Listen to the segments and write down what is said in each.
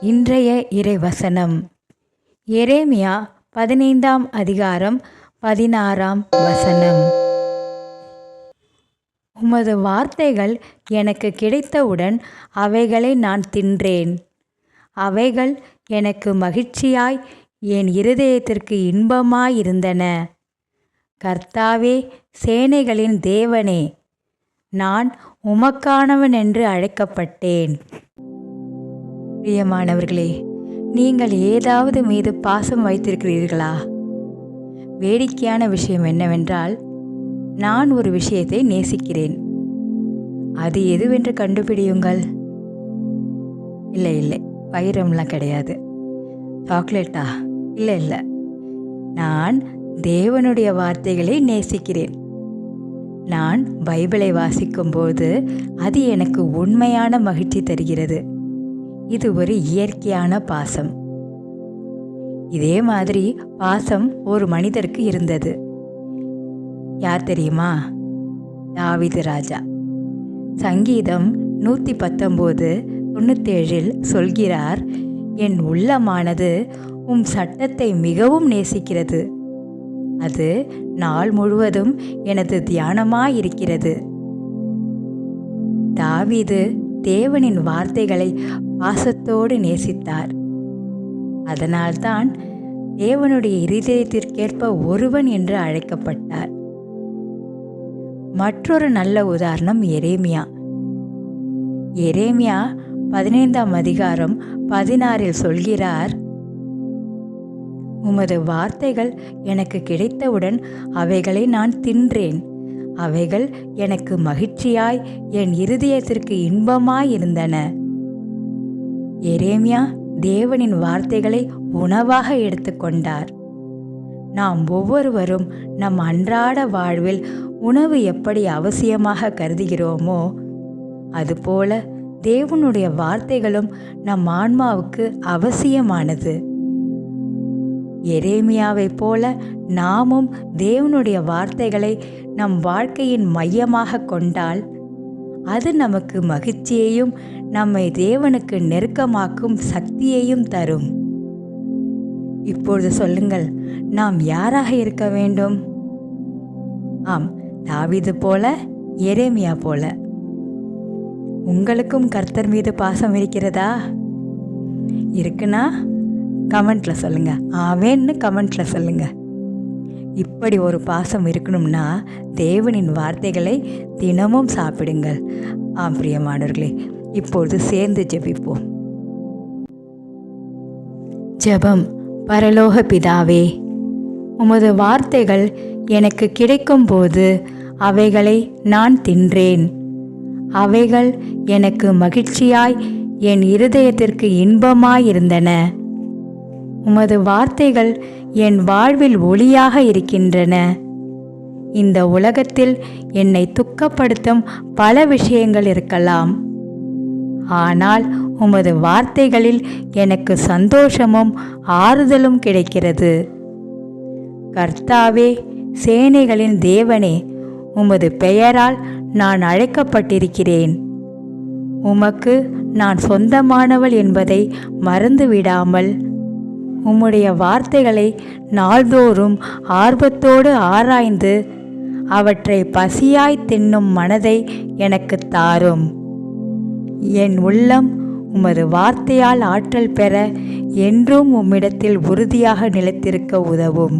இன்றைய இறைவசனம். எரேமியா பதினைந்தாம் அதிகாரம் பதினாறாம் வசனம். உமது வார்த்தைகள் எனக்கு கிடைத்தவுடன் அவைகளை நான் தின்றேன். அவைகள் எனக்கு மகிழ்ச்சியாய் என் இருதயத்திற்கு இன்பமாயிருந்தன. கர்த்தாவே சேனைகளின் தேவனே நான் உமக்கானவன் என்று அழைக்கப்பட்டேன். பிரியமானவர்களே நீங்கள் ஏதாவது மீது பாசம் வைத்திருக்கிறீர்களா? வேடிக்கையான விஷயம் என்னவென்றால் நான் ஒரு விஷயத்தை நேசிக்கிறேன். அது எதுவென்று கண்டுபிடியுங்கள். இல்லை இல்லை வைரம்லாம் கிடையாது. சாக்லேட்டா இல்லை இல்லை. நான் தேவனுடைய வார்த்தைகளை நேசிக்கிறேன். நான் பைபிளை வாசிக்கும்போது அது எனக்கு உண்மையான மகிழ்ச்சி தருகிறது. இது ஒரு இயற்கையான பாசம். இதே மாதிரி பாசம் ஒரு மனிதருக்கு இருந்தது. யார் தெரியுமா? தாவிது ராஜா. சங்கீதம் நூற்றி பத்தொம்போது தொண்ணூத்தேழில் சொல்கிறார் என் உள்ளமானது உம் சட்டத்தை மிகவும் நேசிக்கிறது. அது நாள் முழுவதும் எனது தியானமாயிருக்கிறது. தாவிது தேவனின் வார்த்தைகளை பாசத்தோடு நேசித்தார். அதனால்தான் தேவனுடைய இருதயத்திற்கேற்ப ஒருவன் என்று அழைக்கப்பட்டார். மற்றொரு நல்ல உதாரணம் எரேமியா. எரேமியா பதினைந்தாம் அதிகாரம் பதினாறில் சொல்கிறார் உமது வார்த்தைகள் எனக்கு கிடைத்தவுடன் அவைகளை நான் தின்றேன். அவைகள் எனக்கு மகிழ்ச்சியாய் என் இருதயத்திற்கு இன்பமாய் இருந்தன. எரேமியா தேவனின் வார்த்தைகளை உணவாக எடுத்துக்கொண்டார். நாம் ஒவ்வொருவரும் நம் அன்றாட வாழ்வில் உணவு எப்படி அவசியமாக கருதுகிறோமோ அதுபோல தேவனுடைய வார்த்தைகளும் நம் ஆன்மாவுக்கு அவசியமானது. எரேமியாவைப் போல நாமும் தேவனுடைய வார்த்தைகளை நம் வாழ்க்கையின் மையமாக கொண்டால் அது நமக்கு மகிழ்ச்சியையும் நம்மை தேவனுக்கு நெருக்கமாக்கும் சக்தியையும் தரும். இப்பொழுது சொல்லுங்கள் நாம் யாராக இருக்க வேண்டும்? ஆம் தாவிது போல எரேமியா போல. உங்களுக்கும் கர்த்தர் மீது பாசம் இருக்கிறதா? இருக்குன்னா கமெண்ட்ல சொல்லுங்க. ஆவேன்னு கமெண்ட்ல சொல்லுங்கள் இப்படி ஒரு பாசம் இருக்கணும்னா தேவனின் வார்த்தைகளை தினமும் சாப்பிடுங்கள். ஆம் பிரியமானவர்களே இப்பொழுது சேர்ந்து ஜெபிப்போம். ஜெபம் பரலோக பிதாவே உமது வார்த்தைகள் எனக்கு கிடைக்கும் போது அவைகளை நான் தின்றேன். அவைகள் எனக்கு மகிழ்ச்சியாய் என் இருதயத்திற்கு இன்பமாயிருந்தன. உமது வார்த்தைகள் என் வாழ்வில் ஒளியாக இருக்கின்றன. இந்த உலகத்தில் என்னை துக்கப்படுத்தும் பல விஷயங்கள் இருக்கலாம். ஆனால் உமது வார்த்தைகளில் எனக்கு சந்தோஷமும் ஆறுதலும் கிடைக்கிறது. கர்த்தாவே சேனைகளின் தேவனே உமது பெயரால் நான் அழைக்கப்பட்டிருக்கிறேன். உமக்கு நான் சொந்தமானவள் என்பதை மறந்துவிடாமல் உம்முடைய வார்த்தைகளை நாள்தோறும் ஆர்வத்தோடு ஆராய்ந்து அவற்றை பசியாய் தின்னும் மனதை எனக்கு தாரும். என் உள்ளம் உமது வார்த்தையால் ஆற்றல் பெற என்றும் உம்மிடத்தில் உறுதியாக நிலைத்திருக்க உதவும்.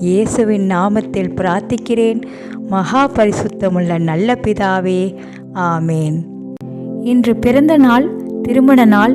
இயேசுவின் நாமத்தில் பிரார்த்திக்கிறேன். மகா பரிசுத்தமுள்ள நல்ல பிதாவே ஆமேன். இன்று பிறந்த நாள் திருமண நாள்